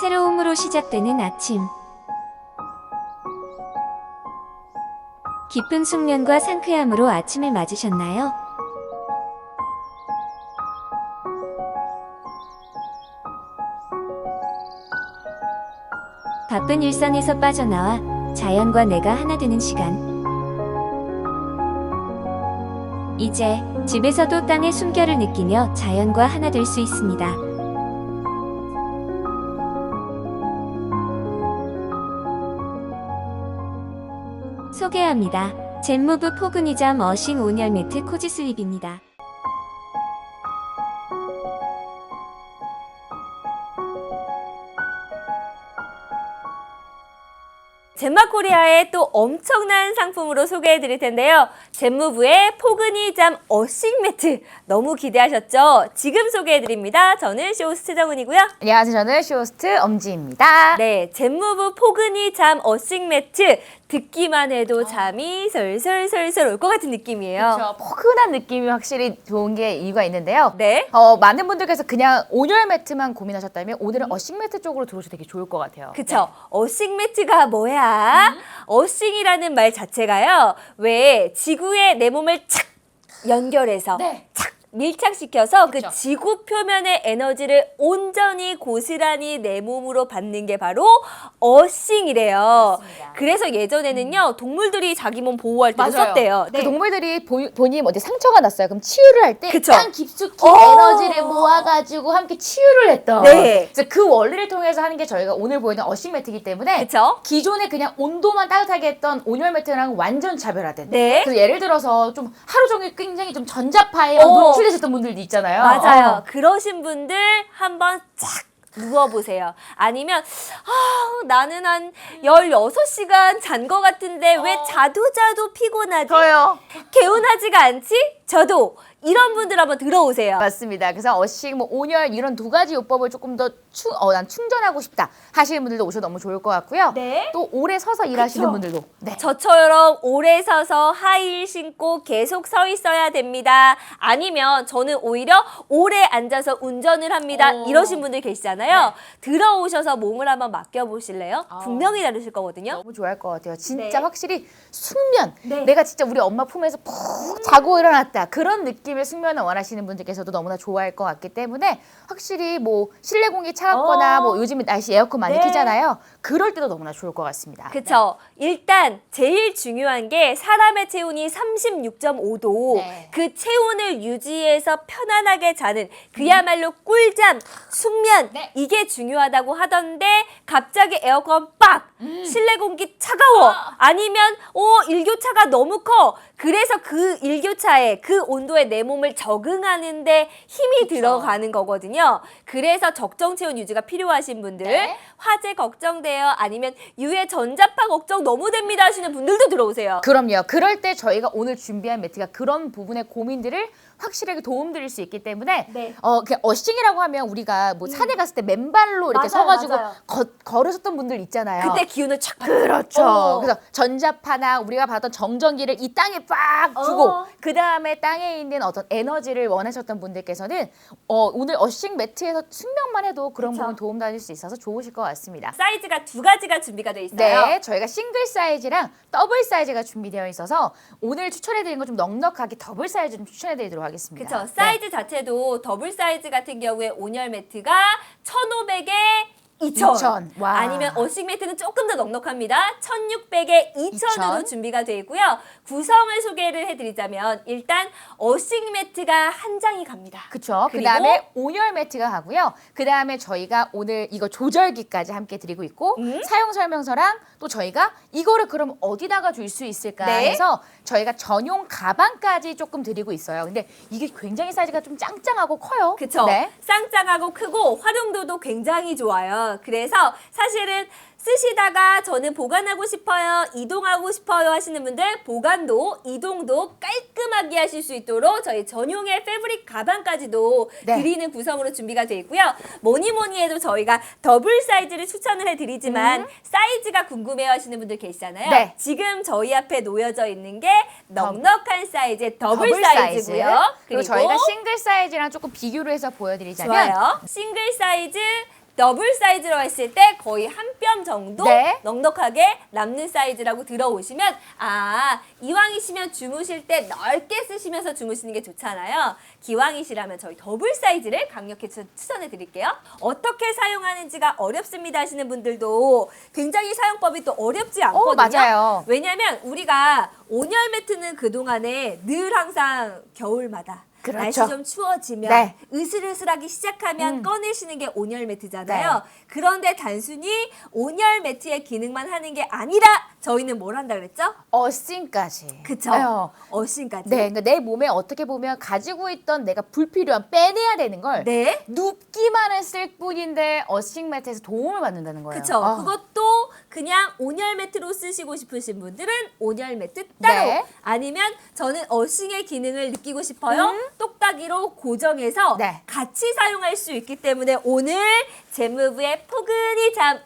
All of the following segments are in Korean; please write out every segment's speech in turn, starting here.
새로움으로 시작되는 아침. 깊은 숙면과 상쾌함으로 아침을 맞으셨나요? 바쁜 일상에서 빠져나와 자연과 내가 하나 되는 시간. 이제 집에서도 땅의 숨결을 느끼며 자연과 하나 될 수 있습니다. 소개합니다. 젠무브 포근이잠 어싱 온열 매트 코지 슬립입니다. 젠마코리아의 또 엄청난 상품으로 소개해 드릴 텐데요. 젠무브의 포근이 잠 어싱 매트 너무 기대하셨죠? 지금 소개해 드립니다. 저는 쇼호스 최정은이고요. 안녕하세요. 저는 쇼호스트 엄지입니다. 네, 젠무브 포근이 잠 어싱 매트 듣기만 해도 잠이 솔솔솔솔 올 것 같은 느낌이에요. 그렇죠. 포근한 느낌이 확실히 좋은 게 이유가 있는데요. 네. 어, 많은 분들께서 그냥 온열 매트만 고민하셨다면 오늘은 어싱 매트 쪽으로 들어오셔도 되게 좋을 것 같아요. 그쵸. 어싱 매트가 뭐야? 어싱이라는 말 자체가요. 왜 지구에 내 몸을 착 연결해서 네. 착 밀착시켜서 그 그쵸. 지구 표면의 에너지를 온전히 고스란히 내 몸으로 받는 게 바로 어싱이래요. 맞습니다. 그래서 예전에는요 동물들이 자기 몸 보호할 때도 썼대요. 그 동물들이 보, 본인 어디 상처가 났어요. 그럼 치유를 할 때 그쵸. 땅 깊숙이 어. 에너지를 모아가지고 함께 치유를 했던. 네. 그래서 그 원리를 통해서 하는 게 저희가 오늘 보이는 어싱 매트이기 때문에 그쵸? 기존에 그냥 온도만 따뜻하게 했던 온열 매트랑 완전 차별화된. 네. 그래서 예를 들어서 좀 하루 종일 굉장히 좀 전자파에 어. 노출 되셨던 분들도 있잖아요. 맞아요. 어. 그러신 분들 한번 쫙 누워보세요. 아니면, 아, 나는 한 16시간 잔 것 같은데 왜 어. 자도 자도 피곤하지? 저요. 개운하지가 않지? 저도 이런 분들 한번 들어오세요. 맞습니다. 그래서 어식, 뭐 온열 이런 두 가지 요법을 조금 더 충, 어, 난 충전하고 싶다 하시는 분들도 오셔도 너무 좋을 것 같고요. 네. 또 오래 서서 일하시는 그쵸. 분들도 네. 저처럼 오래 서서 하이힐 신고 계속 서 있어야 됩니다. 아니면 저는 오히려 오래 앉아서 운전을 합니다. 오. 이러신 분들 계시잖아요. 들어오셔서 몸을 한번 맡겨보실래요? 아. 분명히 다르실 거거든요. 너무 좋아할 것 같아요. 진짜 네. 확실히 숙면. 네. 내가 진짜 우리 엄마 품에서 푹 자고 일어났다. 그런 느낌의 숙면을 원하시는 분들께서도 너무나 좋아할 것 같기 때문에 확실히 뭐 실내 공기 차갑거나 어. 뭐 요즘 날씨 에어컨 많이 네. 키잖아요. 그럴 때도 너무나 좋을 것 같습니다. 그쵸. 일단 제일 중요한 게 사람의 체온이 36.5도. 네. 그 체온을 유지해서 편안하게 자는 그야말로 꿀잠, 숙면 네. 이게 중요하다고 하던데 갑자기 에어컨 빡! 실내 공기 차가워. 아니면 어 일교차가 너무 커. 그래서 그 일교차에 그 온도에 내 몸을 적응하는데 힘이 들어가는 거거든요. 그래서 적정 체온 유지가 필요하신 분들 네. 화재 걱정돼요. 아니면 유해 전자파 걱정 너무 됩니다 하시는 분들도 들어오세요. 그럼요. 그럴 때 저희가 오늘 준비한 매트가 그런 부분의 고민들을 확실하게 도움드릴 수 있기 때문에 네. 어, 그냥 어싱이라고 하면 우리가 뭐 산에 갔을 때 맨발로 이렇게 맞아요, 서가지고 맞아요. 거- 걸으셨던 분들 있잖아요. 그때 기운을 촥 그렇죠. 어. 그래서 전자파나 우리가 받던 정전기를 이 땅에 빡 주고 어. 그 다음에 땅에 있는 어떤 에너지를 원하셨던 분들께서는 어, 오늘 어싱 매트에서 숙면만 해도 그런 그쵸. 부분 도움 받을 수 있어서 좋으실 것 같습니다. 사이즈가 두 가지가 준비가 돼 있어요. 네, 저희가 싱글 사이즈랑 더블 사이즈가 준비되어 있어서 오늘 추천해드린 거 좀 넉넉하게 더블 사이즈 좀 추천해드리도록 하겠습니다. 그쵸. 네. 사이즈 자체도 더블 사이즈 같은 경우에 온열 매트가 1,500에 2,000. 2,000. 와. 아니면 어싱 매트는 조금 더 넉넉합니다. 1,600에 2,000으로 2,000. 준비가 되어 있고요. 구성을 소개를 해드리자면 일단 어싱 매트가 한 장이 갑니다. 그쵸. 그 그리고 다음에 온열 매트가 가고요. 그 다음에 저희가 오늘 이거 조절기까지 함께 드리고 있고 음. 사용 설명서랑 또 저희가 이거를 그럼 어디다가 줄 수 있을까 네. 해서 저희가 전용 가방까지 조금 드리고 있어요. 근데 이게 굉장히 사이즈가 좀 짱짱하고 커요. 그쵸. 네. 쌍쌍하고 크고 활용도도 굉장히 좋아요. 그래서 사실은 쓰시다가 저는 보관하고 싶어요, 이동하고 싶어요 하시는 분들 보관도 이동도 깔끔하게 하실 수 있도록 저희 전용의 패브릭 가방까지도 네. 드리는 구성으로 준비가 되어 있고요. 뭐니 뭐니 해도 저희가 더블 사이즈를 추천을 해드리지만 사이즈가 궁금해요 하시는 분들 계시잖아요. 음. 네. 지금 저희 앞에 놓여져 있는 게 넉넉한 사이즈의 더블, 더블 사이즈고요. 사이즈. 그리고 저희가 싱글 사이즈랑 조금 비교를 해서 보여드리자면 좋아요. 싱글 사이즈, 더블 사이즈로 했을 때 거의 한 뼘 정도 네. 넉넉하게 남는 사이즈라고 들어오시면 아 이왕이시면 주무실 때 넓게 쓰시면서 주무시는 게 좋잖아요. 기왕이시라면 저희 더블 사이즈를 강력히 추- 추천해 드릴게요. 어떻게 사용하는지가 어렵습니다 하시는 분들도 굉장히 사용법이 또 어렵지 않거든요. 맞아요. 왜냐하면 우리가 온열 매트는 그동안에 늘 항상 겨울마다 그렇죠. 날씨 좀 추워지면 네. 으슬으슬하기 시작하면 음. 꺼내시는 게 온열 매트잖아요. 그런데 단순히 온열 매트의 기능만 하는 게 아니라 저희는 뭘 한다 그랬죠? 어싱까지. 그쵸? 아유. 어신까지. 네, 그러니까 내 몸에 어떻게 보면 가지고 있던 내가 불필요한 빼내야 되는 걸 네. 눕기만 했을 뿐인데 어싱 매트에서 도움을 받는다는 거예요. 그쵸. 어. 그것도 그냥 온열 매트로 쓰시고 싶으신 분들은 온열 매트 따로 네. 아니면 저는 어싱의 기능을 느끼고 싶어요. 똑딱이로 고정해서 음. 네. 같이 사용할 수 있기 때문에 오늘 제무브의 포근히 잠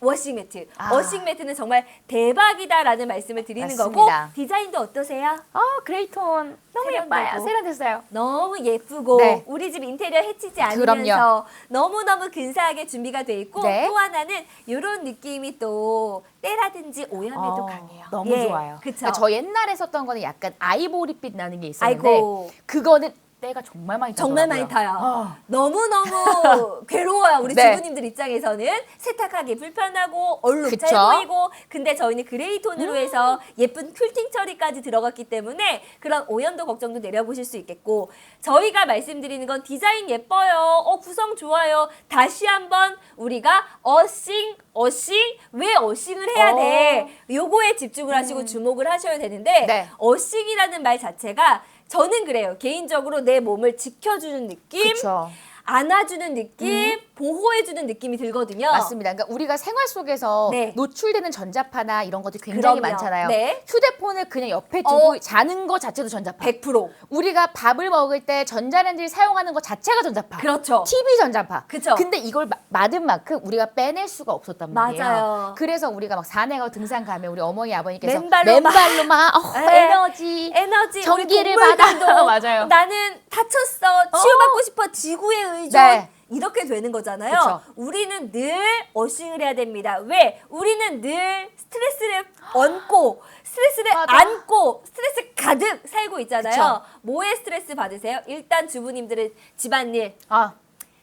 워싱 매트. 아. 워싱 매트는 정말 대박이다라는 말씀을 드리는 맞습니다. 거고 디자인도 어떠세요? 어, 그레이톤 너무 세련되고. 예뻐요. 세련됐어요. 너무 예쁘고 네. 우리 집 인테리어 해치지 그럼요. 않으면서 너무너무 근사하게 준비가 돼 있고 네. 또 하나는 이런 느낌이 또 때라든지 오염에도 어, 강해요. 너무 예, 좋아요. 그쵸? 그러니까 저 옛날에 썼던 거는 약간 아이보리빛 나는 게 있었는데 아이고. 그거는 때가 정말 많이 정말 타더라고요. 많이 타요. 어. 너무너무 괴로워요. 우리 네. 주부님들 입장에서는 세탁하기 불편하고 얼룩 잘 그쵸? 음. 보이고 근데 저희는 그레이 톤으로 해서 예쁜 퀼팅 처리까지 들어갔기 때문에 그런 오염도 걱정도 내려보실 수 있겠고 저희가 말씀드리는 건 디자인 예뻐요. 어 구성 좋아요. 다시 한번 우리가 어싱 어싱 왜 어싱을 해야 돼? 요거에 집중을 하시고 주목을 하셔야 되는데 음. 네. 어싱이라는 말 자체가 저는 그래요. 개인적으로 내 몸을 지켜주는 느낌, 그렇죠. 안아주는 느낌, 보호해주는 느낌이 들거든요. 맞습니다. 그러니까 우리가 생활 속에서 네. 노출되는 전자파나 이런 것들이 굉장히 그럼요. 많잖아요. 네. 휴대폰을 그냥 옆에 두고 어. 자는 거 자체도 전자파. 100%. 우리가 밥을 먹을 때 전자레인지를 사용하는 것 자체가 전자파. 그렇죠. TV 전자파. 그쵸. 근데 이걸 마- 맞은 만큼 우리가 빼낼 수가 없었단 말이에요. 맞아요. 그래서 우리가 막 산에 가 등산 가면 우리 어머니 아버님께서 맨발로 막- 맨발로 막 어, 네. 에너지 에너지 전기를 우리 동물들도 받아. 맞아요. 나는 다쳤어 치유받고 싶어 지구의 의존 네. 이렇게 되는 거잖아요. 그쵸. 우리는 늘 어싱을 해야 됩니다. 왜? 우리는 늘 스트레스를 얹고 스트레스를 맞아. 안고 스트레스 가득 살고 있잖아요. 그쵸. 뭐에 스트레스 받으세요? 일단 주부님들은 집안일, 아,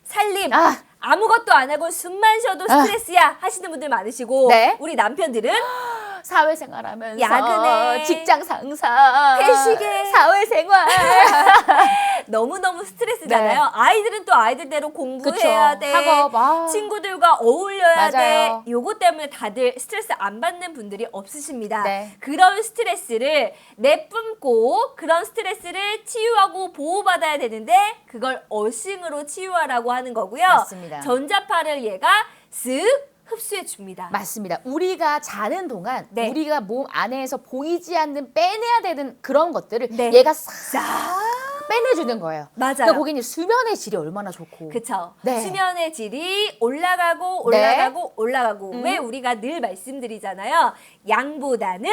살림 아. 아무것도 안 하고 숨만 쉬어도 아. 스트레스야 하시는 분들 많으시고 네. 우리 남편들은 사회생활하면서 야근에, 직장 상사 회식에, 사회생활 너무너무 스트레스잖아요. 아이들은 또 아이들대로 공부해야 네. 그쵸. 돼. 학업, 아. 친구들과 어울려야 맞아요. 돼. 요거 때문에 다들 스트레스 안 받는 분들이 없으십니다. 네. 그런 스트레스를 내뿜고 그런 스트레스를 치유하고 보호받아야 되는데 그걸 어싱으로 치유하라고 하는 거고요. 맞습니다. 전자파를 얘가 쓱 흡수해 줍니다. 맞습니다. 우리가 자는 동안 네. 우리가 몸 안에서 보이지 않는 빼내야 되는 그런 것들을 네. 얘가 싹 자, 빼내주는 거예요. 맞아요. 그러니까 거기는 수면의 질이 얼마나 좋고. 그쵸. 네. 수면의 질이 올라가고 네. 올라가고 올라가고 음. 왜 우리가 늘 말씀드리잖아요. 양보다는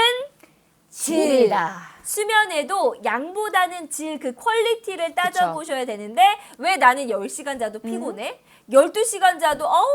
질. 질이다. 수면에도 양보다는 질 그 퀄리티를 따져보셔야 되는데 왜 나는 10시간 자도 음. 피곤해? 12시간 자도 어우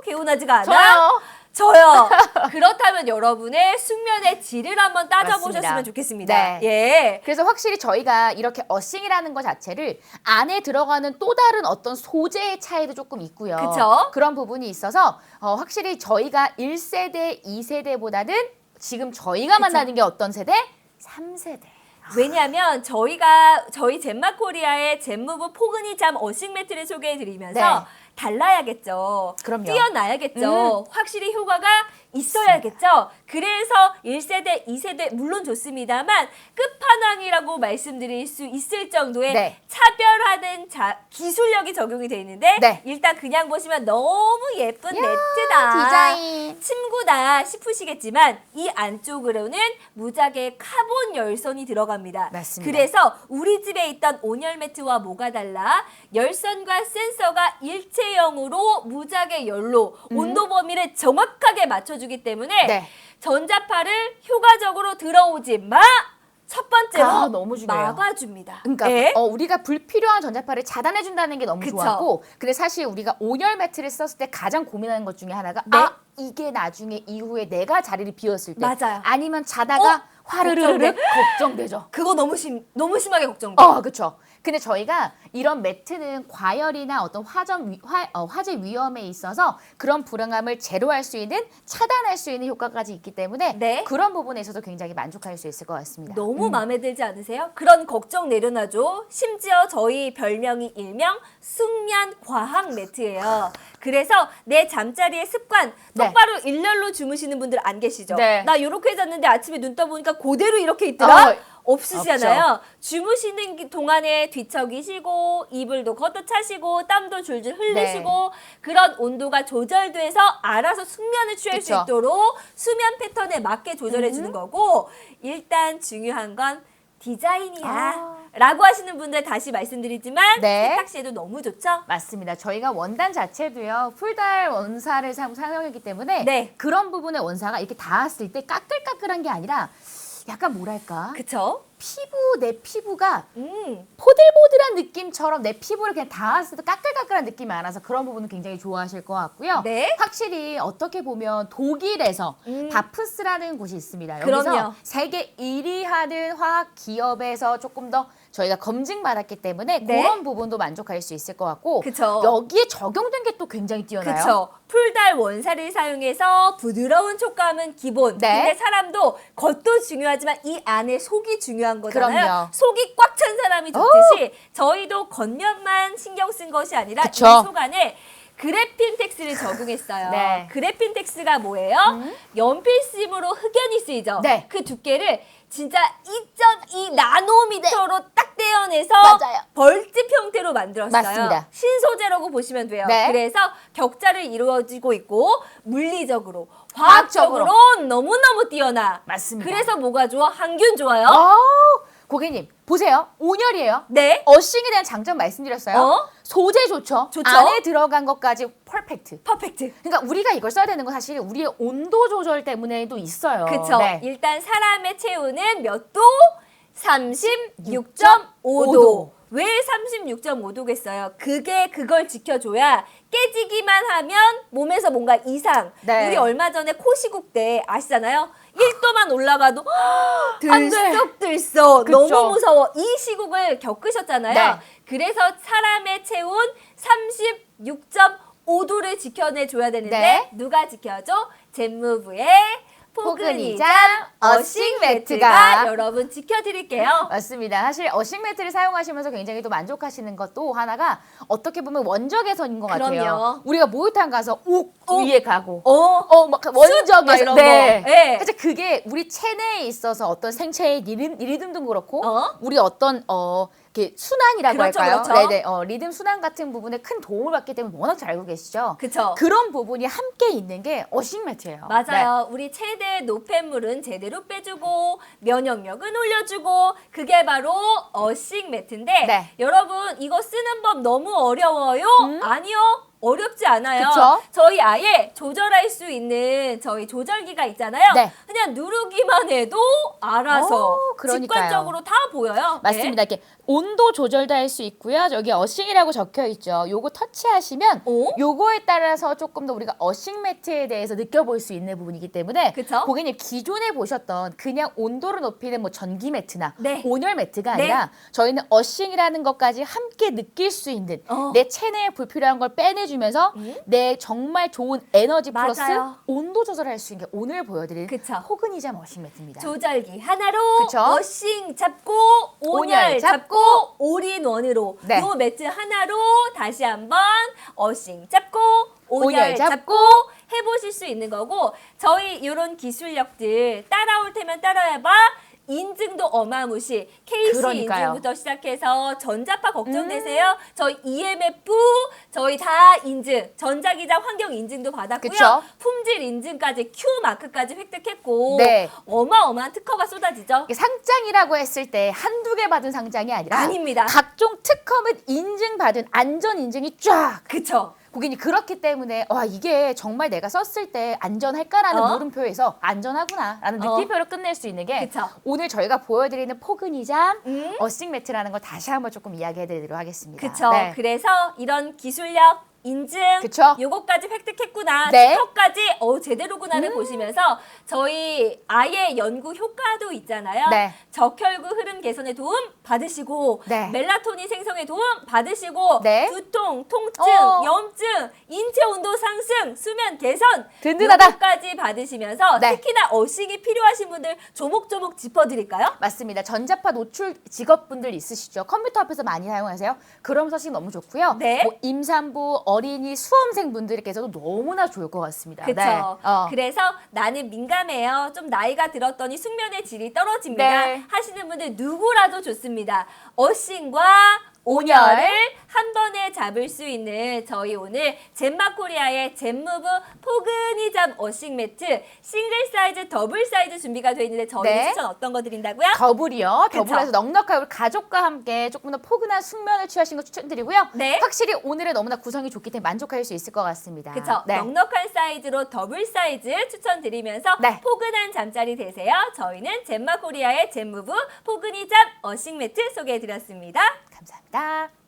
개운하지가 않아? 저요. 저요. 그렇다면 여러분의 숙면의 질을 한번 따져보셨으면 맞습니다. 좋겠습니다. 네. 예. 그래서 확실히 저희가 이렇게 어싱이라는 것 자체를 안에 들어가는 또 다른 어떤 소재의 차이도 조금 있고요. 그쵸. 런 부분이 있어서 어, 확실히 저희가 1세대, 2세대보다는 지금 저희가 만나는 게 어떤 세대? 3세대. 왜냐하면 저희가 저희 젠마코리아의 젠무브 포근이 잠 어싱 매트를 소개해드리면서 네. 달라야겠죠. 그럼요. 뛰어나야겠죠. 확실히 효과가 있어야겠죠. 그래서 1세대, 2세대 물론 좋습니다만 끝판왕이라고 말씀드릴 수 있을 정도의 네. 차별화된 자, 기술력이 적용이 돼 있는데 네. 일단 그냥 보시면 너무 예쁜 매트다. 디자인. 침구다 싶으시겠지만 이 안쪽으로는 무작의 카본 열선이 들어갑니다. 맞습니다. 그래서 우리 집에 있던 온열 매트와 뭐가 달라? 열선과 센서가 일체 형으로 무작의 열로 온도 범위를 정확하게 맞춰주기 때문에 음. 네. 전자파를 효과적으로 들어오지 마. 첫 번째로 아, 너무 중요해요. 막아줍니다. 그러니까 네. 어, 우리가 불필요한 전자파를 차단해 준다는 게 너무 그쵸. 좋았고 근데 사실 우리가 온열 매트를 썼을 때 가장 고민하는 것 중에 하나가 네. 아 이게 나중에 이후에 내가 자리를 비웠을 때 맞아요. 아니면 자다가 어? 화르르르. 걱정되죠. 그거 너무 심 너무 심하게 걱정돼. 어, 그렇죠. 근데 저희가 이런 매트는 과열이나 어떤 화점 위, 화, 어, 화재 위험에 있어서 그런 불안감을 제로할 수 있는 차단할 수 있는 효과까지 있기 때문에 네. 그런 부분에 있어서 굉장히 만족할 수 있을 것 같습니다. 너무 마음에 들지 않으세요? 그런 걱정 내려놔줘. 심지어 저희 별명이 일명 숙면 과학 매트예요. 그래서 내 잠자리의 습관 네. 똑바로 일렬로 주무시는 분들 안 계시죠? 네. 나 이렇게 잤는데 아침에 눈 떠보니까 그대로 이렇게 있더라? 어, 없으시잖아요. 주무시는 기- 동안에 뒤척이 시고 이불도 걷어 차시고 땀도 줄줄 흘리시고 그런 온도가 조절돼서 알아서 숙면을 취할 수 그쵸. 있도록 수면 패턴에 맞게 조절해 주는 거고 일단 중요한 건 디자인이야 아. 라고 하시는 분들 다시 말씀드리지만 네. 세탁시에도 너무 좋죠? 맞습니다. 저희가 원단 자체도요 풀달 원사를 사- 사용했기 때문에 네. 그런 부분의 원사가 이렇게 닿았을 때 까끌까끌한 게 아니라 약간 뭐랄까 그쵸? 피부 내 피부가 음. 포들포들한 느낌처럼 내 피부를 그냥 닿았을 때 까끌까끌한 느낌이 많아서 그런 부분은 굉장히 좋아하실 것 같고요. 네. 확실히 어떻게 보면 독일에서 음. 바프스라는 곳이 있습니다. 여기서 그럼요. 세계 1위 하는 화학 기업에서 조금 더 저희가 검증 받았기 때문에 네. 그런 부분도 만족할 수 있을 것 같고 그쵸. 여기에 적용된 게 또 굉장히 뛰어나요. 그쵸. 풀달 원사를 사용해서 부드러운 촉감은 기본. 네. 근데 사람도 겉도 중요하지만 이 안에 속이 중요한 거잖아요. 그럼요. 속이 꽉 찬 사람이 좋듯이 저희도 겉면만 신경 쓴 것이 아니라 그쵸. 이속 안에 그래핀텍스를 적용했어요. 네. 그래핀텍스가 뭐예요? 연필심으로 흑연이 쓰이죠. 네. 그 두께를 진짜 2.2 나노미터로 딱 떼어내서 맞아요. 벌집 형태로 만들었어요. 맞습니다. 신소재라고 보시면 돼요. 네. 그래서 격자를 이루어지고 있고 물리적으로 과학적으로. 과학적으로 너무너무 뛰어나. 맞습니다. 그래서 뭐가 좋아? 항균 좋아요. 어, 고객님 보세요. 온열이에요. 네. 어싱에 대한 장점 말씀드렸어요. 어? 소재 좋죠. 좋죠. 안에 들어간 것까지 퍼펙트. 퍼펙트. 그러니까 우리가 이걸 써야 되는 건 사실 우리의 온도 조절 때문에도 있어요. 그쵸. 네. 일단 사람의 체온은 몇 도? 36.5도. 36.5도. 왜 36.5도겠어요? 그게 그걸 지켜줘야 깨지기만 하면 몸에서 뭔가 이상. 네. 우리 얼마 전에 코시국 때 아시잖아요? 1도만 올라가도 안 돼. 들썩들썩 그쵸. 너무 무서워. 이 시국을 겪으셨잖아요. 네. 그래서 사람의 체온 36.5도를 지켜내 줘야 되는데 네. 누가 지켜줘? 젠무브의 포근이장 포근이장 어싱 매트가 여러분 지켜드릴게요. 맞습니다. 사실 어싱 매트를 사용하시면서 굉장히 또 만족하시는 것도 하나가 어떻게 보면 원적에서인 것 같아요. 그럼요. 우리가 목욕탕 가서 옥 옥. 위에 가고 어, 어, 막 막 원적에서 이런 네. 거. 네. 사실 그게 우리 체내에 있어서 어떤 생체의 리듬, 리듬도 그렇고 어? 우리 어떤 어 이렇게 순환이라고 그렇죠, 할까요? 그렇죠. 네네. 어, 리듬 순환 같은 부분에 큰 도움을 받기 때문에 워낙 잘 알고 계시죠. 그쵸. 그런 부분이 함께 있는 게 어싱 매트예요. 네. 맞아요. 우리 최대 노폐물은 제대로 빼주고 면역력은 올려주고 그게 바로 어싱 매트인데 네. 여러분 이거 쓰는 법 너무 어려워요? 아니요. 어렵지 않아요. 그쵸? 저희 아예 조절할 수 있는 저희 조절기가 있잖아요. 네. 그냥 누르기만 해도 알아서 오, 그러니까요. 직관적으로 다 보여요. 맞습니다. 이렇게 온도 조절도 할 수 있고요. 여기 어싱이라고 적혀 있죠. 요거 터치하시면 오? 요거에 따라서 조금 더 우리가 어싱 매트에 대해서 느껴볼 수 있는 부분이기 때문에 그쵸? 고객님 기존에 보셨던 그냥 온도를 높이는 뭐 전기 매트나 네. 온열 매트가 네. 아니라 저희는 어싱이라는 것까지 함께 느낄 수 있는 어. 내 체내에 불필요한 걸 빼내 주면서 음. 내 정말 좋은 에너지 플러스 맞아요. 온도 조절할 수 있는 게 오늘 보여드릴 그쵸. 포근이자 어싱 매트입니다. 조절기 하나로 그쵸? 어싱 잡고 온열, 온열 잡고 잡고 올인원으로 네. 요 매트 하나로 다시 한번 어싱 잡고 온열 온열 잡고 잡고 해보실 수 있는 거고 저희 이런 기술력들 따라올 테면 따라해봐 인증도 어마무시 KC 그러니까요. 인증부터 시작해서 전자파 걱정되세요? 음. 저희 EMF 저희 다 인증 전자기자 환경 인증도 받았고요 그쵸? 품질 인증까지 Q 마크까지 획득했고 네. 어마어마한 특허가 쏟아지죠. 이게 상장이라고 했을 때 한두 개 받은 상장이 아니라 아닙니다. 각종 특허 및 인증 받은 안전 인증이 쫙 그쵸? 고객님 그렇기 때문에 와 이게 정말 내가 썼을 때 안전할까라는 어? 물음표에서 안전하구나라는 어. 느낌표를 끝낼 수 있는 게 그쵸. 오늘 저희가 보여드리는 포근이잠 음. 어싱 매트라는 걸 다시 한번 조금 이야기해드리도록 하겠습니다. 그쵸. 네. 그래서 이런 기술력 인증 그쵸. 요거까지 획득했구나 네. 음. 특허까지 어 제대로구나를 보시면서 저희 아예 연구 효과도 있잖아요. 네. 적혈구 흐름 개선에 도움 받으시고 네. 멜라토닌 생성에 도움 받으시고 네. 두통, 통증, 어. 염증, 인체 온도 상승, 수면 개선 든든하다. 요거까지 받으시면서 네. 특히나 어식이 필요하신 분들 조목조목 짚어드릴까요? 맞습니다. 전자파 노출 직업분들 있으시죠? 컴퓨터 앞에서 많이 사용하세요. 그럼 사실 너무 좋고요. 네. 뭐 임산부, 어린이, 수험생 분들께서도 너무나 좋을 것 같습니다. 그쵸. 네. 어. 그래서 나는 민감해요. 좀 나이가 들었더니 숙면의 질이 떨어집니다. 네. 하시는 분들 누구라도 좋습니다. 온열. 온열을 한 잡을 수 있는 저희 오늘 젠마코리아의 젠무브 포근히 잠 어싱 매트 싱글 사이즈, 더블 사이즈 준비가 되어 있는데 저희 네. 추천 어떤 거 드린다고요? 더블이요. 그쵸. 넉넉하게 우리 가족과 함께 조금 더 포근한 숙면을 취하신 거 추천드리고요. 네. 확실히 오늘은 너무나 구성이 좋기 때문에 만족할 수 있을 것 같습니다. 그쵸. 네. 넉넉한 사이즈로 더블 사이즈 추천드리면서 네. 포근한 잠자리 되세요. 저희는 젠마코리아의 젠무브 포근히 잠 어싱 매트 소개해드렸습니다. 감사합니다.